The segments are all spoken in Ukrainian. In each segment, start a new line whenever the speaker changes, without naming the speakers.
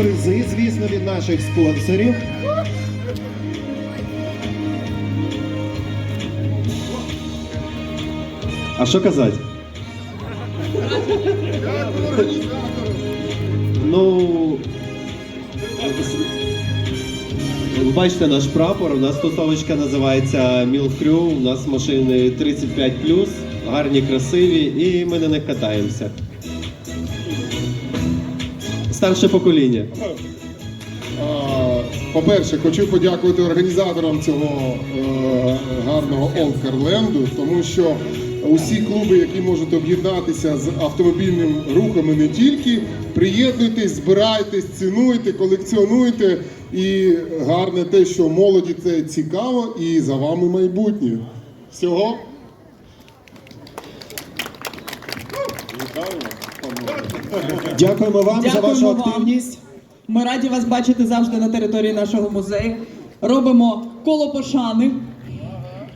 призи, звісно, від наших спонсорів. А що казати? Ну, бачите наш прапор. У нас тусовочка називається Мілкрю. У нас машини 35 гарні, красиві, і ми на них катаємося. Старше покоління.
По-перше, хочу подякувати організаторам цього е, гарного Олкерленду, тому що усі клуби, які можуть об'єднатися з автомобільним рухом і не тільки, приєднуйтесь, збирайтесь, цінуйте, колекціонуйте. І гарне те, що молоді це цікаво і за вами майбутнє. Всього.
Дякуємо вам за вашу
Дякуємо вам.
активність.
Ми раді вас бачити завжди на території нашого музею. Робимо коло пошани.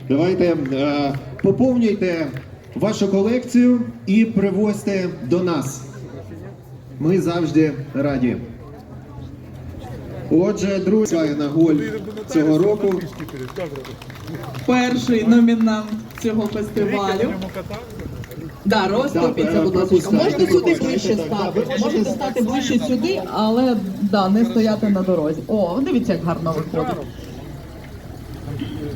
Давайте е, поповнюйте вашу колекцію і привозьте до нас. Ми завжди раді. Отже, друзі, на голь цього року.
Перший номінант цього фестивалю. Да, розступіться, будь ласка. Можете сюди ближче стати. Можете стати ближче сюди, але да, не стояти на дорозі. О, дивіться, як гарно виходить.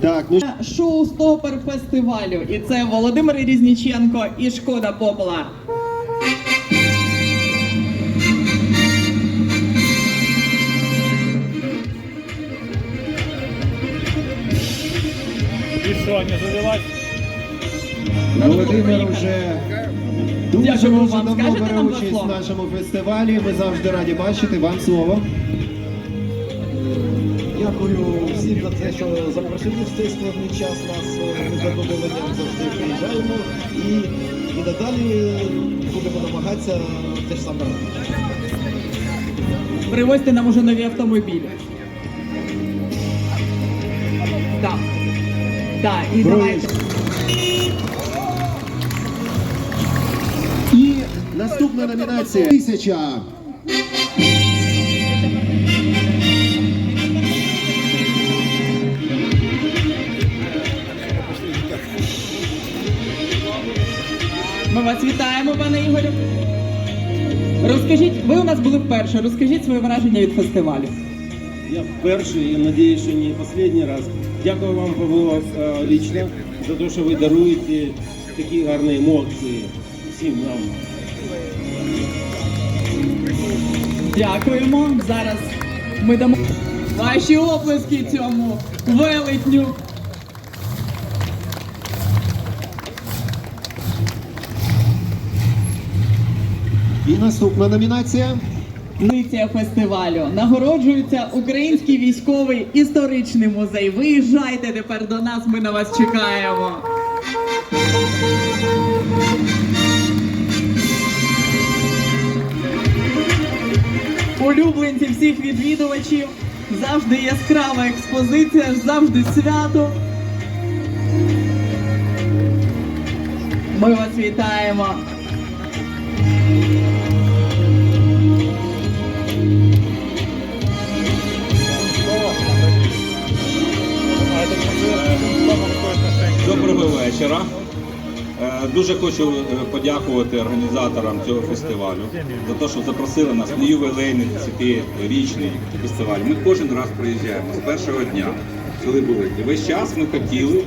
Так, ну
Шоу стопер фестивалю. І це Володимир Різніченко і Шкода Попула.
И что, не завелась?
Володимир вже дуже дуже
вам.
давно
Скажете
бере
нам два
участь в
слова?
нашому фестивалі. Ми завжди раді бачити. Вам слово.
Дякую всім за те, що запросили в цей складний час нас. Ми з задоволенням завжди приїжджаємо і, і надалі будемо намагатися те ж саме робити.
Привозьте нам уже нові автомобілі. Так. Так, і давайте.
Наступна номінація тисяча.
Ми вас вітаємо, пане Ігорю. Розкажіть, ви у нас були вперше. Розкажіть своє враження від фестивалю.
Я перший і надіюсь, що не останній раз. Дякую вам, Павло, е, лично за те, що ви даруєте такі гарні емоції всім нам.
Дякуємо. Зараз ми дамо ваші оплески цьому велетню.
І наступна номінація.
Лиція фестивалю нагороджується Український військовий історичний музей. Виїжджайте тепер до нас. Ми на вас чекаємо. Улюбленці всіх відвідувачів. Завжди яскрава експозиція, завжди свято. Ми вас вітаємо.
Доброго вечора. Дуже хочу е, подякувати організаторам цього фестивалю за те, що запросили нас на ювілейний 10-річний фестиваль. Ми кожен раз приїжджаємо з першого дня, коли були. Весь час ми хотіли,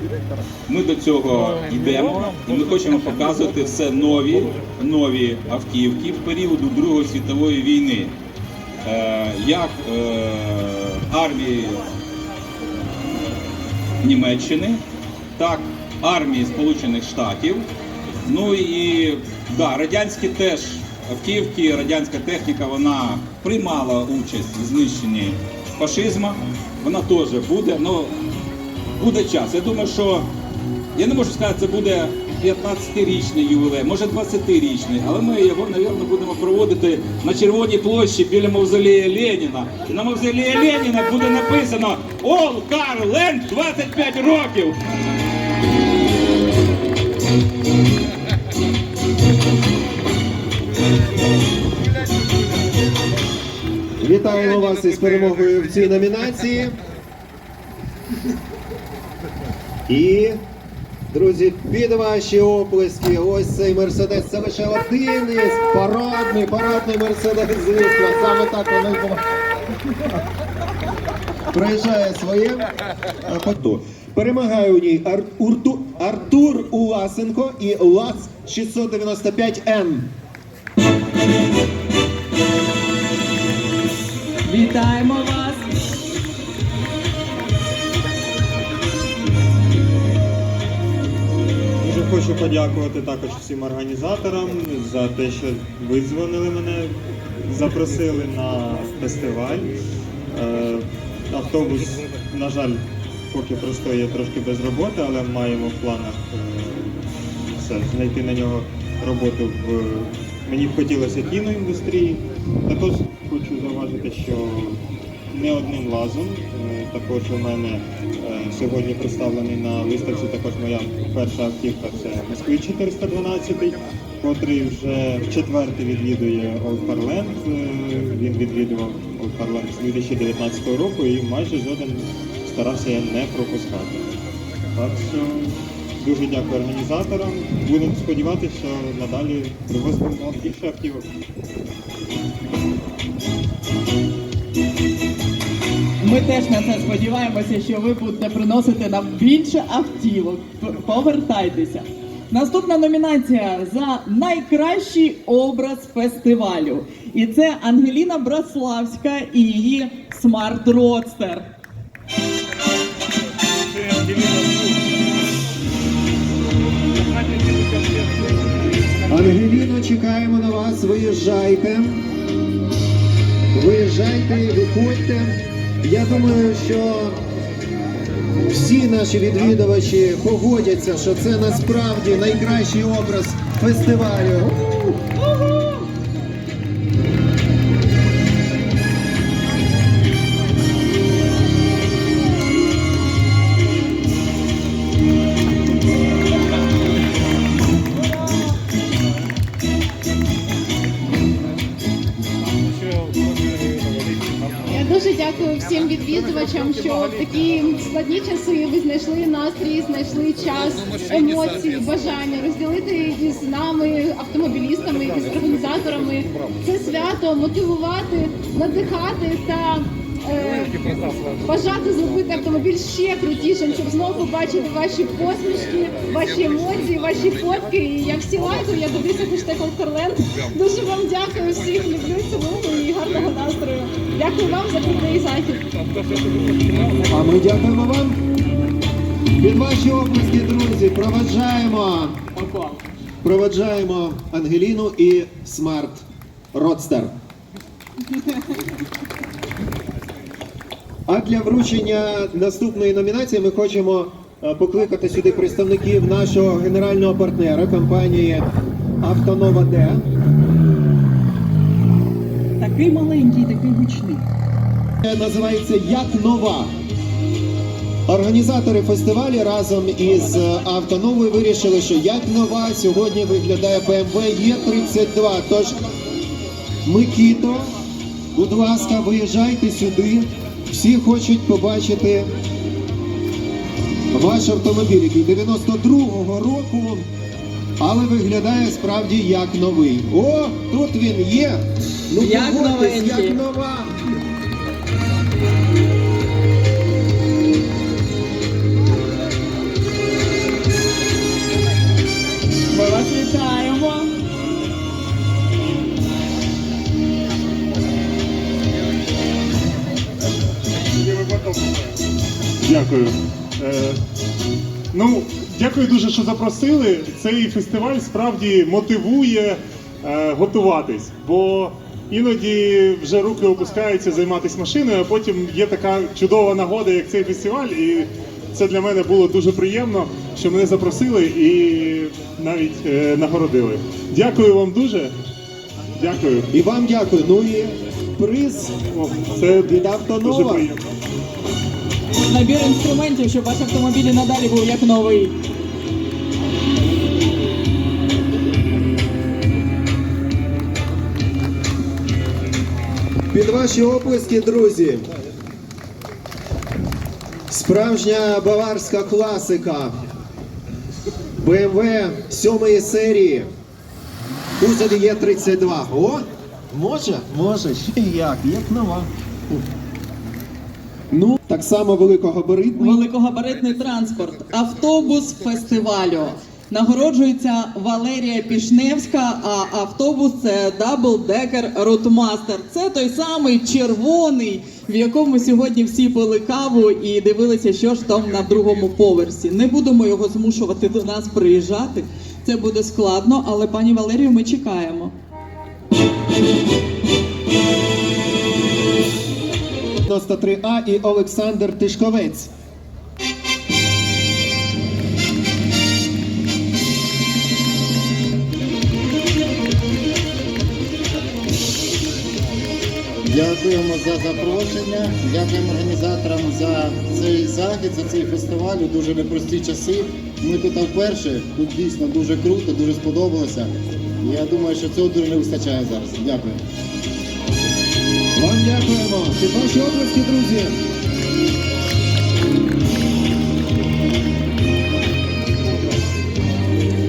ми до цього йдемо, і ми хочемо показувати все нові, нові автівки в періоду Другої світової війни. Е, Як е, армії Німеччини, так армії Сполучених Штатів. Ну і да, радянські теж автівки, радянська техніка вона приймала участь в знищенні фашизму. Вона теж буде. Ну буде час. Я думаю, що я не можу сказати, це буде 15-річний ювілей, може 20-річний, але ми його, мабуть, будемо проводити на Червоній площі біля мавзолея Леніна. І на мавзолеї Леніна буде написано All Car Land 25 років.
Вітаємо вас із перемогою в цій номінації. І, друзі, під ваші оплески, ось цей мерседес. Це лише один із парадний, парадний мерседес, звісно. Саме так було. Проїжджає своє. поту. Перемагає у ній Ар- Урту- Артур Уласенко і ЛАЦ 695Н.
Вітаємо вас!
Дуже хочу подякувати також всім організаторам за те, що видзвонили мене, запросили на фестиваль. Е, Автобус, на жаль, поки простоє трошки без роботи, але маємо в планах е, все, знайти на нього роботу в мені б хотілося кіноіндустрії. Також хочу зауважити, що не одним лазом. Е, Також у мене е, сьогодні представлений на виставці також моя перша автівка це Москвич 412, котрий вже четвертий відвідує Old. Е, Він відвідував Old з 2019 року і майже жоден старався я не пропускати. Так що дуже дякую організаторам. Будемо сподіватися, що надалі привозимо вам більше автівок.
Ми теж на це сподіваємося, що ви будете приносити нам більше автівок. Повертайтеся. Наступна номінація за найкращий образ фестивалю. І це Ангеліна Браславська і її Смарт
Ангеліно, чекаємо на вас. Виїжджайте. Виїжджайте, виходьте. Я думаю, що всі наші відвідувачі погодяться, що це насправді найкращий образ фестивалю.
Відвідувачам, що в такі складні часи ви знайшли настрій, знайшли час, емоції, бажання розділити із нами, автомобілістами, із організаторами. Це свято, мотивувати, надихати та бажати зробити автомобіль ще крутішим, щоб знову побачити ваші посмішки, ваші емоції, ваші фотки. І я всі лайкаю, я дивлюся хештег Олдкарленд. Дуже вам дякую всіх, люблю цілую і гарного настрою. Дякую вам за крутий захід.
А ми дякуємо вам. Під ваші оплески, друзі, проведжаємо.
Поклав.
Проведжаємо Ангеліну і Смарт Родстер. А для вручення наступної номінації ми хочемо е, покликати сюди представників нашого генерального партнера компанії Автонова Д.
Такий маленький, такий гучний.
Називається Як нова. Організатори фестивалю разом із е, автоновою вирішили, що як нова сьогодні виглядає BMW Е32. Тож, Микіто, будь ласка, виїжджайте сюди. Всі хочуть побачити ваш автомобіль, який 92-го року, але виглядає справді як новий. О, тут він є. Ну,
Як
погодьтесь, як нова.
Дякую дуже, що запросили. Цей фестиваль справді мотивує е, готуватись, бо іноді вже руки опускаються займатися машиною, а потім є така чудова нагода, як цей фестиваль. І це для мене було дуже приємно, що мене запросили і навіть е, нагородили. Дякую вам дуже. Дякую.
І вам дякую. Ну і приз
О, Це
від
дуже
Автонова.
приємно.
Набір інструментів, щоб ваш автомобіль і надалі був як новий.
Під ваші оплески, друзі. Справжня баварська класика. BMW сьомої серії. Кузов є 32. О, може, може, ще як, як нова. Ну, так само великогабаритний.
Великогабаритний транспорт, автобус фестивалю. Нагороджується Валерія Пішневська, а автобус це Decker Roadmaster. Це той самий червоний, в якому сьогодні всі пили каву і дивилися, що ж там на другому поверсі. Не будемо його змушувати до нас приїжджати. Це буде складно, але пані Валерію ми чекаємо.
93А і Олександр Тишковець.
Дякуємо за запрошення, дякуємо організаторам за цей захід, за цей фестиваль у дуже непрості часи. Ми тут вперше, тут дійсно дуже круто, дуже сподобалося. Я думаю, що цього дуже не вистачає зараз. Дякую.
Вам дякуємо. Під ваші обласки, друзі.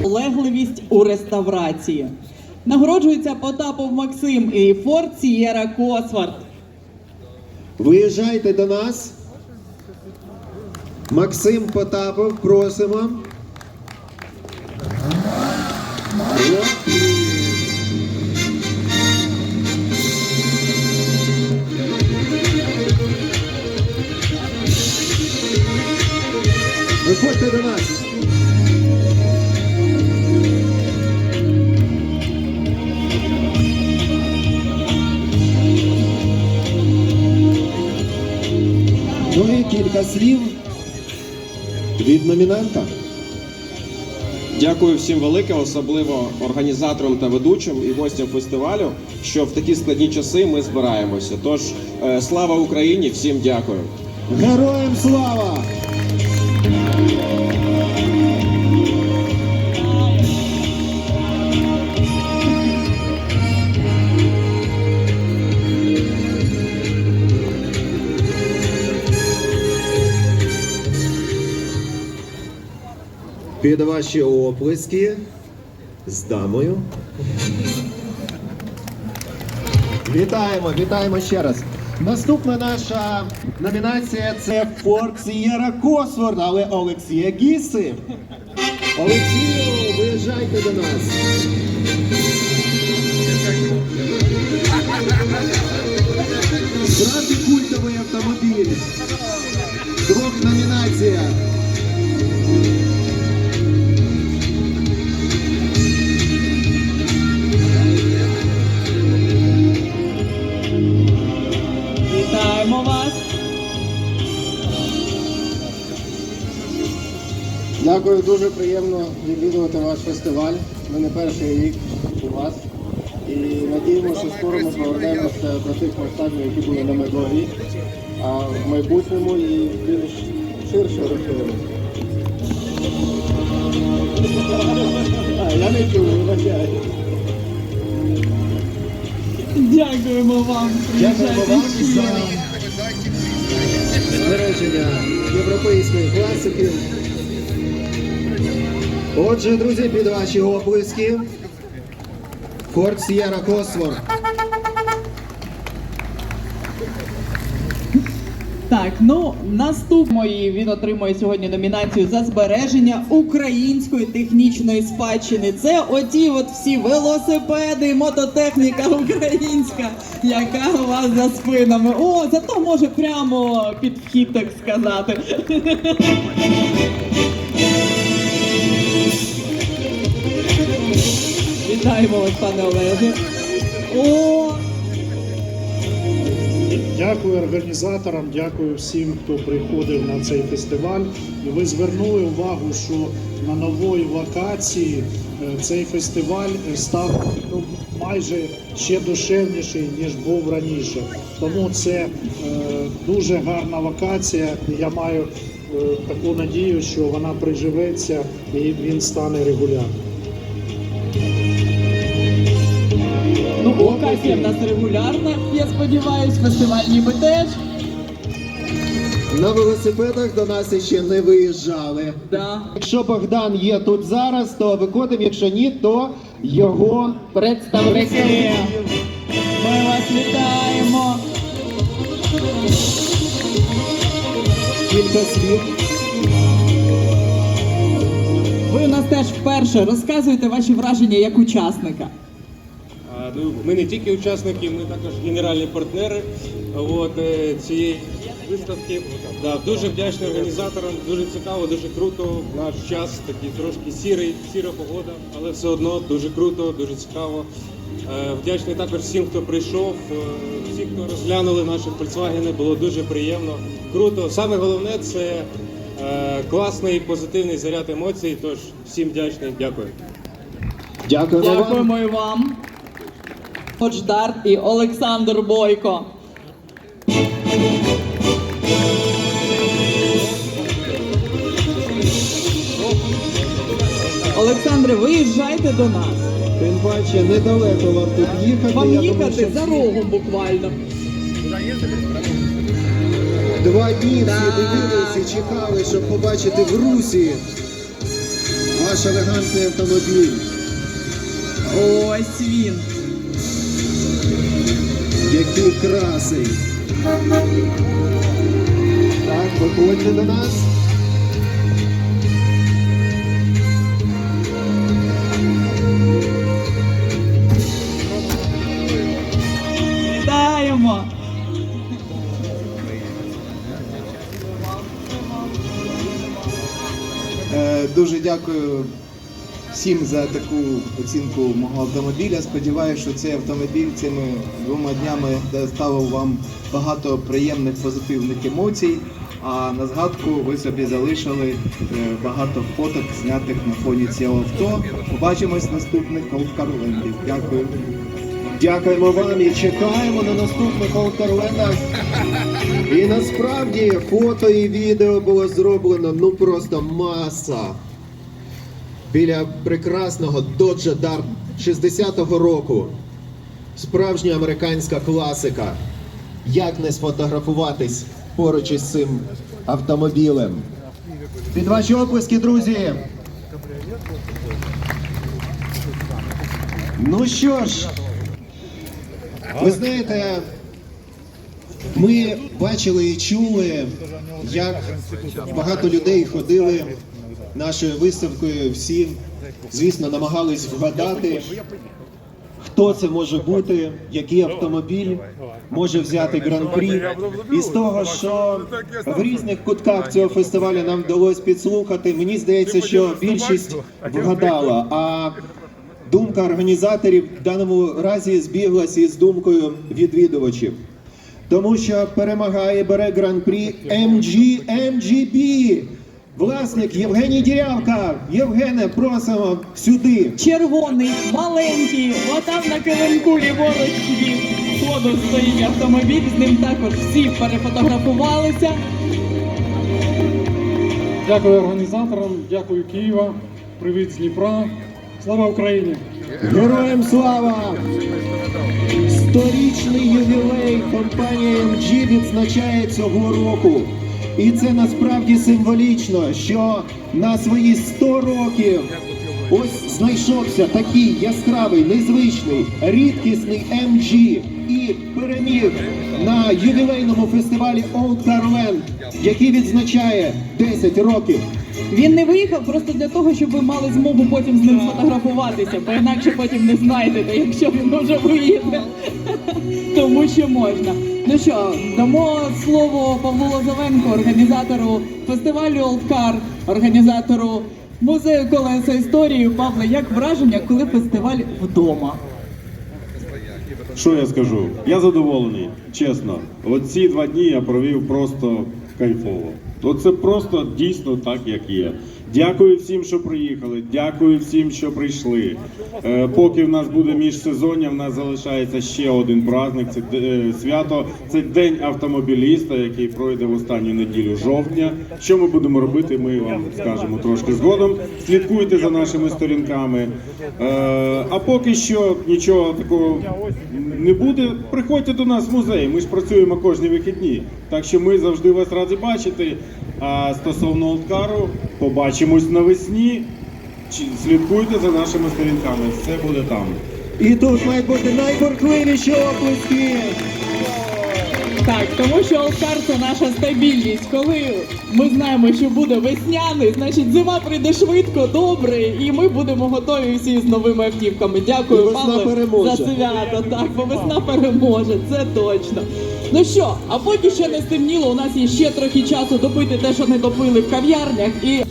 Легливість у реставрації. Нагороджується Потапов Максим і Форд Сієра Косвард.
Виїжджайте до нас. Максим Потапов, просимо. Від номінанта.
Дякую всім велике, особливо організаторам та ведучим і гостям фестивалю, що в такі складні часи ми збираємося. Тож е, слава Україні! Всім дякую.
Героям слава! Під ваші оплески з дамою. Вітаємо, вітаємо ще раз. Наступна наша номінація це Форд Сієра Косворд, але Олексія Гіси. Олексію, виїжджайте до нас. Справді культовий автомобіль.
Дякую, дуже приємно відвідувати ваш фестиваль. Ми не перший рік у вас. І надіємося, що скоро ми повернемося до тих масштабів, які були на медові, а в майбутньому і більш ширше розширимо. Я не чую, вибачаю.
Дякуємо вам!
Дякуємо вам за збереження європейської класики. Отже, друзі, під ваші оплески. Форт Сієра Косворд.
Так, ну наступної він отримує сьогодні номінацію за збереження української технічної спадщини. Це оті от всі велосипеди, мототехніка українська, яка у вас за спинами. О, зато може прямо під вхід так сказати. Вітаємо вас, пане Олеже. О,
Дякую організаторам, дякую всім, хто приходив на цей фестиваль. І ви звернули увагу, що на новій локації е, цей фестиваль е, став ну, майже ще душевніший, ніж був раніше. Тому це е, дуже гарна локація. Я маю е, таку надію, що вона приживеться і він стане регулярним.
Ну в нас регулярна, я сподіваюсь, фестиваль ніби теж.
На велосипедах до нас ще не виїжджали.
Да.
Якщо Богдан є тут зараз, то виходимо, якщо ні, то його
Представники, ми вас вітаємо.
кілька слів.
Ви у нас теж вперше розказуєте ваші враження як учасника.
А, Ну, ми не тільки учасники, ми також генеральні партнери от, е, цієї виставки. Да, дуже вдячний організаторам, дуже цікаво, дуже круто. Наш час такий трошки сірий, сіра погода, але все одно дуже круто, дуже цікаво. Е, Вдячний також всім, хто прийшов, е, всі, хто розглянули наші Volkswagen, було дуже приємно, круто. Саме головне це е, класний позитивний заряд емоцій. Тож всім вдячний, дякую.
Дякуємо вам.
Дякуємо і Олександр Бойко. Олександре, виїжджайте до нас.
Тим паче, недалеко вам тут їхати.
Вам
Я думаю,
їхати
що
за рогом буквально.
Два дні всі дивилися і чекали, щоб побачити в Русі ваш елегантний автомобіль.
Ось він.
Який красий. Так, виходьте до нас.
Вітаємо!
Е, Дуже дякую всім за таку оцінку мого автомобіля. Сподіваюся, що цей автомобіль цими двома днями доставив вам багато приємних позитивних емоцій. А на згадку ви собі залишили е, багато фоток, знятих на фоні цього авто. Побачимось наступних Карлендів. Дякую.
Дякуємо вам і чекаємо на наступних Олкарлендах. І насправді фото і відео було зроблено ну просто маса. Біля прекрасного Dodge Dart 60-го року. Справжня американська класика. Як не сфотографуватись поруч із цим автомобілем? Під ваші оплески, друзі! Ну що ж, ви знаєте, ми бачили і чули, як багато людей ходили нашою виставкою. Всі, звісно, намагались вгадати, хто це може бути, який автомобіль може взяти гран-прі. І з того, що в різних кутках цього фестивалю нам вдалося підслухати, мені здається, що більшість вгадала. А Думка організаторів в даному разі збіглася із думкою відвідувачів. Тому що перемагає бере гран-прі MG MGB. Власник Євгеній Дірявка. Євгене, просимо сюди.
Червоний, маленький, отам на килимку ліворуч від входу стоїть автомобіль, з ним також всі перефотографувалися.
Дякую організаторам, дякую Києва, привіт з Дніпра. Слава Україні!
Героям слава! Сторічний ювілей компанія MG відзначає цього року. І це насправді символічно, що на свої 100 років ось знайшовся такий яскравий, незвичний, рідкісний MG і переміг на ювілейному фестивалі Old Carland, який відзначає 10 років.
Він не виїхав просто для того, щоб ви мали змогу потім з ним сфотографуватися, бо інакше потім не знайдете, якщо він уже виїде. Тому що можна. Ну що, дамо слово Павлу Лозовенко, організатору фестивалю Олдкар, організатору музею колеса історії. Павле, як враження, коли фестиваль вдома?
Що я скажу? Я задоволений, чесно. Оці два дні я провів просто кайфово. Оце просто дійсно так, як є. Дякую всім, що приїхали. Дякую всім, що прийшли. Е, Поки в нас буде міжсезоння, в нас залишається ще один праздник. Це е, свято. Це день автомобіліста, який пройде в останню неділю жовтня. Що ми будемо робити? Ми вам скажемо трошки згодом. Слідкуйте за нашими сторінками. Е, А поки що нічого такого не буде. Приходьте до нас в музей. Ми ж працюємо кожні вихідні. Так що ми завжди вас раді бачити. А стосовно Олдкару, побачимось навесні. Слідкуйте за нашими сторінками. Все буде там.
І тут мають бути найбуркливіші оплески.
Так, тому що Олкар це наша стабільність. Коли ми знаємо, що буде весняний, значить зима прийде швидко, добре, і ми будемо готові всі з новими автівками. Дякую,
І весна
Павле,
переможе.
за свято. Так, бо весна переможе, це точно. Ну що, а поки ще не стемніло, у нас є ще трохи часу допити те, що не допили в кав'ярнях, і